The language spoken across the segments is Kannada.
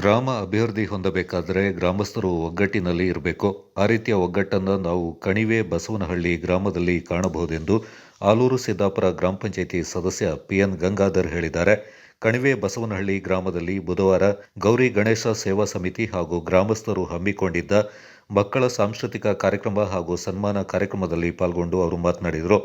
ಗ್ರಾಮ ಅಭಿವೃದ್ಧಿ ಹೊಂದಬೇಕಾದರೆ ಗ್ರಾಮಸ್ಥರು ಒಗ್ಗಟ್ಟಿನಲ್ಲಿ ಇರಬೇಕು. ಆ ರೀತಿಯ ಒಗ್ಗಟ್ಟನ್ನು ನಾವು ಕಣಿವೆ ಬಸವನಹಳ್ಳಿ ಗ್ರಾಮದಲ್ಲಿ ಕಾಣಬಹುದೆಂದು ಆಲೂರು ಸಿದ್ದಾಪುರ ಗ್ರಾಮ ಪಂಚಾಯಿತಿ ಸದಸ್ಯ ಪಿಎನ್ ಗಂಗಾಧರ್ ಹೇಳಿದ್ದಾರೆ. ಕಣಿವೆ ಬಸವನಹಳ್ಳಿ ಗ್ರಾಮದಲ್ಲಿ ಬುಧವಾರ ಗೌರಿ ಗಣೇಶ ಸೇವಾ ಸಮಿತಿ ಹಾಗೂ ಗ್ರಾಮಸ್ಥರು ಹಮ್ಮಿಕೊಂಡಿದ್ದ ಮಕ್ಕಳ ಸಾಂಸ್ಕೃತಿಕ ಕಾರ್ಯಕ್ರಮ ಹಾಗೂ ಸನ್ಮಾನ ಕಾರ್ಯಕ್ರಮದಲ್ಲಿ ಪಾಲ್ಗೊಂಡು ಅವರು ಮಾತನಾಡಿದರು.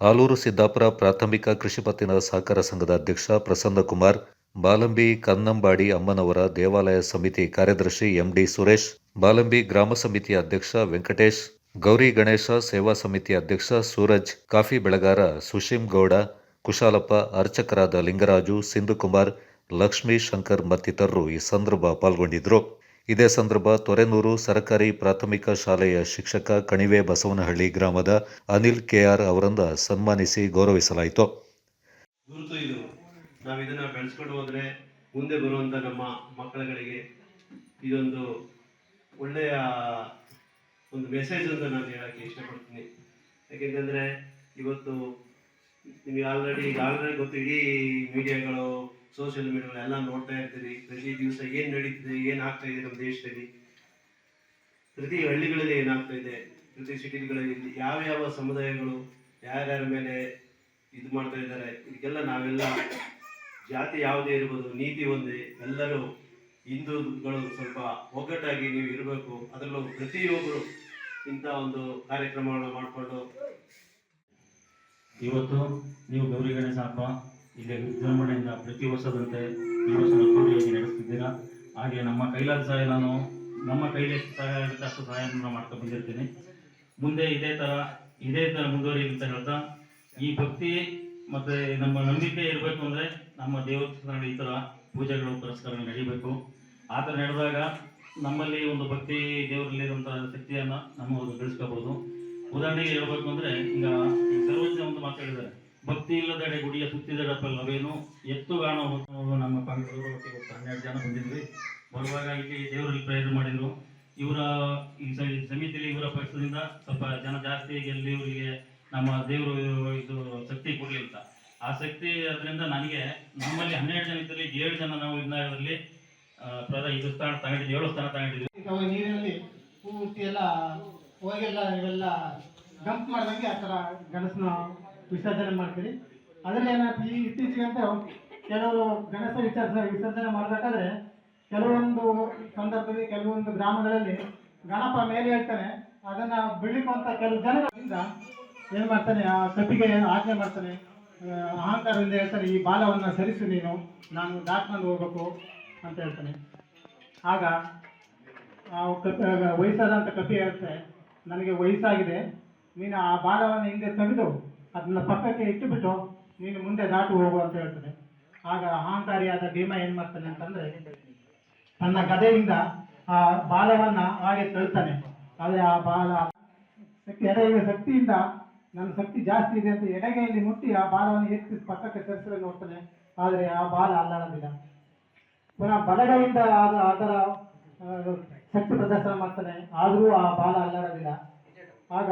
ಆಲೂರು ಸಿದ್ದಾಪುರ ಪ್ರಾಥಮಿಕ ಕೃಷಿ ಪತ್ತಿನ ಸಹಕಾರ ಸಂಘದ ಅಧ್ಯಕ್ಷ ಪ್ರಸನ್ನಕುಮಾರ್ ಬಾಲಂಬಿ ಕನ್ನಂಬಾಡಿ ಅಮ್ಮನವರ ದೇವಾಲಯ ಸಮಿತಿ ಕಾರ್ಯದರ್ಶಿ ಎಂಡಿ ಸುರೇಶ್, ಬಾಲಂಬಿ ಗ್ರಾಮ ಸಮಿತಿ ಅಧ್ಯಕ್ಷ ವೆಂಕಟೇಶ್, ಗೌರಿ ಗಣೇಶ ಸೇವಾ ಸಮಿತಿ ಅಧ್ಯಕ್ಷ ಸೂರಜ್, ಕಾಫಿ ಬೆಳೆಗಾರ ಸುಶೀಮ್ ಗೌಡ, ಕುಶಾಲಪ್ಪ, ಅರ್ಚಕರಾದ ಲಿಂಗರಾಜು, ಸಿಂಧುಕುಮಾರ್, ಲಕ್ಷ್ಮೀ ಶಂಕರ್ ಮತ್ತಿತರರು ಈ ಸಂದರ್ಭ ಪಾಲ್ಗೊಂಡಿದ್ದರು. ಇದೇ ಸಂದರ್ಭ ತೊರೆನೂರು ಸರ್ಕಾರಿ ಪ್ರಾಥಮಿಕ ಶಾಲೆಯ ಶಿಕ್ಷಕ ಕಣಿವೆ ಬಸವನಹಳ್ಳಿ ಗ್ರಾಮದ ಅನಿಲ್ ಕೆಆರ್ ಅವರನ್ನು ಸನ್ಮಾನಿಸಿ ಗೌರವಿಸಲಾಯಿತು. ನಾವು ಇದನ್ನ ಬೆಳೆಸ್ಕೊಂಡು ಹೋದ್ರೆ ಮುಂದೆ ಬರುವಂತ ನಮ್ಮ ಮಕ್ಕಳುಗಳಿಗೆ ಇದೊಂದು ಒಳ್ಳೆಯ ಒಂದು ಮೆಸೇಜ್ ಅಂತ ನಾನು ಹೇಳಕ್ಕೆ ಇಷ್ಟಪಡ್ತೀನಿ. ಯಾಕೆಂತಂದ್ರೆ ಇವತ್ತು ನಿಮಗೆ ಆಲ್ರೆಡಿ ಈಗ ಆಲ್ರೆಡಿ ಗೊತ್ತು, ಇಡೀ ಮೀಡಿಯಾಗಳು ಸೋಷಿಯಲ್ ಮೀಡಿಯಾಗಳು ಎಲ್ಲ ನೋಡ್ತಾ ಇರ್ತೀರಿ. ಪ್ರತಿ ದಿವಸ ಏನು ನಡೀತಿದೆ, ಏನು ಆಗ್ತಾ ಇದೆ ನಮ್ಮ ದೇಶದಲ್ಲಿ? ಪ್ರತಿ ಹಳ್ಳಿಗಳಲ್ಲಿ ಏನಾಗ್ತಾ ಇದೆ? ಪ್ರತಿ ಸಿಟಿಗಳಲ್ಲಿ ಯಾವ್ಯಾವ ಸಮುದಾಯಗಳು, ಯಾರ್ಯಾರ ಮೇಲೆ ಇದು ಮಾಡ್ತಾ ಇದ್ದಾರೆ? ಇದಕ್ಕೆಲ್ಲ ನಾವೆಲ್ಲ ಜಾತಿ ಯಾವುದೇ ಇರ್ಬೋದು, ನೀತಿ ಒಂದೇ, ಎಲ್ಲರೂ ಹಿಂದೂಗಳು ಸ್ವಲ್ಪ ಒಗ್ಗಟ್ಟಾಗಿ ನೀವು ಇರಬೇಕು. ಅದರಲ್ಲೂ ಪ್ರತಿಯೊಬ್ಬರು ಇಂಥ ಒಂದು ಕಾರ್ಯಕ್ರಮಗಳನ್ನು ಮಾಡಿಕೊಂಡು. ಇವತ್ತು ನೀವು ಗೌರಿ ಗಣೇಶ ಹಬ್ಬ, ಇಲ್ಲಿ ವಿಜೃಂಭಣೆಯಿಂದ ಪ್ರತಿ ವರ್ಷದಂತೆ ಅದ್ದೂರಿಯಾಗಿ ನಡೆಸ್ತಿದ್ದೀರಾ? ಹಾಗೆ ನಮ್ಮ ಕೈಲಾದ ಸಹಾಯ ನಾನು, ನಮ್ಮ ಕೈಲಿ ಸಹಾಯ ಸಹಾಯವನ್ನು ಮಾಡ್ಕೊಂಡು ಬಂದಿರ್ತೀನಿ. ಮುಂದೆ ಇದೇ ಥರ ಇದೇ ಥರ ಅಂತ ಹೇಳ್ತಾ, ಈ ಭಕ್ತಿ ಮತ್ತು ನಮ್ಮ ನಂಬಿಕೆ ಇರಬೇಕು ಅಂದರೆ ನಮ್ಮ ದೇವಸ್ಥಾನಗಳು ಈ ಥರ ಪೂಜೆಗಳು, ಪುರಸ್ಕಾರಗಳು ನಡೀಬೇಕು. ಆ ಥರ ನಡೆದಾಗ ನಮ್ಮಲ್ಲಿ ಒಂದು ಭಕ್ತಿ ದೇವರಲ್ಲಿರುವಂಥ ಶಕ್ತಿಯನ್ನು ನಮ್ಮ ಒಂದು ಬೆಳೆಸ್ಕೋಬೋದು. ಉದಾಹರಣೆಗೆ ಹೇಳ್ಬೇಕು ಅಂದ್ರೆ ಈಗ ಸರ್ವಜ್ಞ ಒಂದು ಮಾತಾಡಿದ್ದಾರೆ ಭಕ್ತಿ ಇಲ್ಲದಡೆ ಗುಡಿಯ ಸುತ್ತಿದಡ ಎತ್ತು ಗಾಣ ನಮ್ಮ ಒಂದು ಹನ್ನೆರಡು ಜನ ಬಂದಿದ್ವಿ. ಬರುವಾಗ ಇಲ್ಲಿ ದೇವರಲ್ಲಿ ಪ್ರೇರಣೆ ಮಾಡಿದ್ರು. ಇವರ ಈ ಸಮಿತಿಯಲ್ಲಿ ಇವರ ಪಕ್ಷದಿಂದ ಸ್ವಲ್ಪ ಜನ ಜಾಸ್ತಿ ಎಲ್ಲಿ ಇವರಿಗೆ ನಮ್ಮ ದೇವರು ಇದು ಶಕ್ತಿ ಕೊಡ್ಲಿ ಅಂತ ಆ ಶಕ್ತಿ ಅದರಿಂದ ನನಗೆ ನಮ್ಮಲ್ಲಿ ಹನ್ನೆರಡು ಜನ ಇದ್ದಲ್ಲಿ ಏಳು ಜನ ನಾವು ಇದರಲ್ಲಿ ಪ್ರಧ ಇದು ಸ್ಥಾನ ತಗೊಂಡಿದ್ವಿ, ಏಳು ಸ್ಥಾನ ತಗೊಂಡಿದ್ವಿ. ನೀರಿನಲ್ಲಿ ಪೂರ್ತಿ ಎಲ್ಲ ಹೋಗೆಲ್ಲ ಇವೆಲ್ಲ ಡಂಪ್ ಮಾಡ್ದಂಗೆ ಆ ಥರ ಗಣಸನ ವಿಸರ್ಜನೆ ಮಾಡ್ತೀರಿ. ಅದರಲ್ಲಿ ಏನಾಗ್ತದೆ ಈ ಅಂತ ಕೆಲವರು ಗಣಸ ವಿಸರ್ಜನೆ ವಿಸರ್ಜನೆ ಮಾಡಬೇಕಾದ್ರೆ ಕೆಲವೊಂದು ಸಂದರ್ಭದಲ್ಲಿ ಕೆಲವೊಂದು ಗ್ರಾಮಗಳಲ್ಲಿ ಗಣಪ ಮೇಲೆ ಹೇಳ್ತಾನೆ, ಅದನ್ನ ಬೆಳಿಕೊಂತ ಕೆಲವು ಜನಗಳಿಂದ ಏನು ಮಾಡ್ತಾನೆ? ಆ ಕಪಿಗೆ ಆಜ್ಞೆ ಮಾಡ್ತಾನೆ? ಅಹಂಕಾರದಿಂದ ಹೇಳ್ತಾನೆ, ಈ ಬಾಲವನ್ನು ಸರಿಸು ನೀನು, ನಾನು ದಾಟ್ಕೊಂಡು ಹೋಗ್ಬೇಕು ಅಂತ ಹೇಳ್ತಾನೆ. ಆಗ ಆ ಕಪಿ ವಯಸ್ಸಾದಂಥ ಕಪಿ ಹೇಳುತ್ತೆ ನನಗೆ ವಯಸ್ಸಾಗಿದೆ, ನೀನು ಆ ಬಾಲವನ್ನು ಹಿಂದೆ ತೆಗೆದು ಅದನ್ನ ಪಕ್ಕಕ್ಕೆ ಇಟ್ಟುಬಿಟ್ಟು, ನೀನು ಮುಂದೆ ದಾಟು ಹೋಗು ಅಂತ ಹೇಳ್ತಾನೆ. ಆಗ ಅಹಂಕಾರಿಯಾದ ಭೀಮ ಏನು ಮಾಡ್ತಾನೆ ಅಂತಂದ್ರೆ, ತನ್ನ ಗದೆಯಿಂದ ಆ ಬಾಲವನ್ನ ಹಾಗೆ ತಳ್ತಾನೆ. ಆದರೆ ಆ ಬಾಲ ಶಕ್ತಿ ಎಡೆಯ ಶಕ್ತಿಯಿಂದ ನನ್ನ ಶಕ್ತಿ ಜಾಸ್ತಿ ಇದೆ ಅಂತ ಎಡಗೈಯಲ್ಲಿ ಮುಟ್ಟಿ ಆ ಬಾಲವನ್ನು ಎತ್ತಿ ಪಕ್ಕಕ್ಕೆ ಸರಿಸಲು ನೋಡ್ತಾನೆ. ಆದರೆ ಆ ಬಾಲ ಅಲ್ಲಾಡೋದಿಲ್ಲ. ಪುನಃ ಬಲಗೈಯಿಂದ ಅದರ ಶಕ್ತಿ ಪ್ರದರ್ಶನ ಮಾಡ್ತಾನೆ. ಆದರೂ ಆ ಬಾಲ ಅಲ್ಲಾಡೋದಿಲ್ಲ. ಆಗ